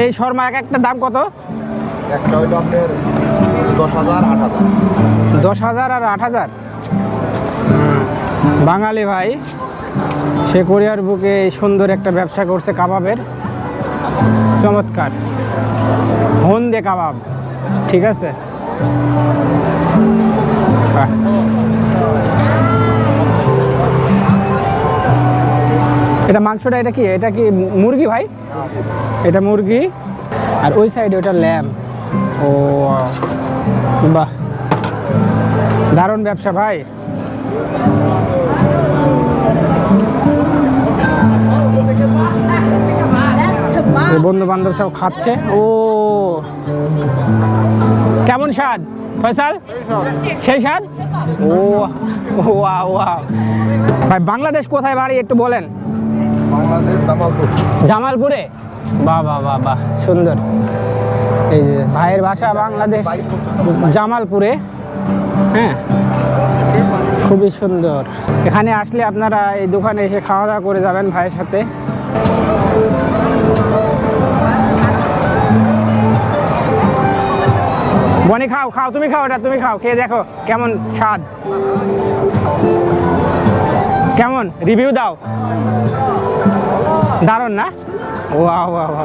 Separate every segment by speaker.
Speaker 1: এই শর্মা এক একটা দাম কত?
Speaker 2: একটা হইল আপনার দশ হাজার আট হাজার।
Speaker 1: দশ হাজার আর আট হাজার? বাঙালি ভাই সে কোরিয়ার বুকে এই সুন্দর একটা ব্যবসা করছে কাবাবের। চমৎকার। হন্দে কাবাব ঠিক আছে? এটা মাংসটা, এটা কি? এটা কি মুরগি ভাই? এটা মুরগি। আর ওই সাইডে ওটা ল্যাম ও, বাহ। দারুণ ব্যবসা ভাই। বন্ধু বান্ধব সব খাচ্ছে। ও। কেমন স্বাদ? ফয়সাল? সেই স্বাদ? ও বাংলাদেশ কোথায় বাড়ি একটু বলেন। জামালপুর। বাহ বাহ বাহ বাহ, সুন্দর। এই যে ভাইয়ের ভাষা বাংলাদেশ জামালপুরে হ্যাঁ? খুবই সুন্দর। এখানে আসলে আপনারা এই দোকানে এসে খাওয়া দাওয়া করে যাবেন ভাইয়ের সাথে। বনি, খাও খাও, তুমি খাও এটা, তুমি খাও, খেয়ে দেখো কেমন স্বাদ। কেমন? রিভিউ দাও। দারুণ না? ওয়া ওয়া ওয়া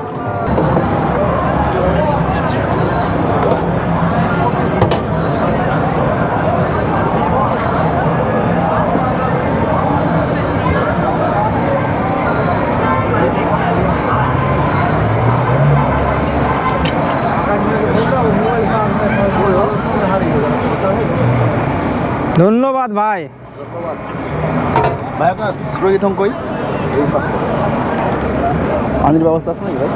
Speaker 1: ধন্যবাদ ভাই।
Speaker 2: ভাই আপনার সুরজিৎ হং কই? পানির ব্যবস্থা আছে নাকি ভাই?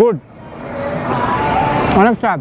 Speaker 1: গুড। অনেক স্বাদ।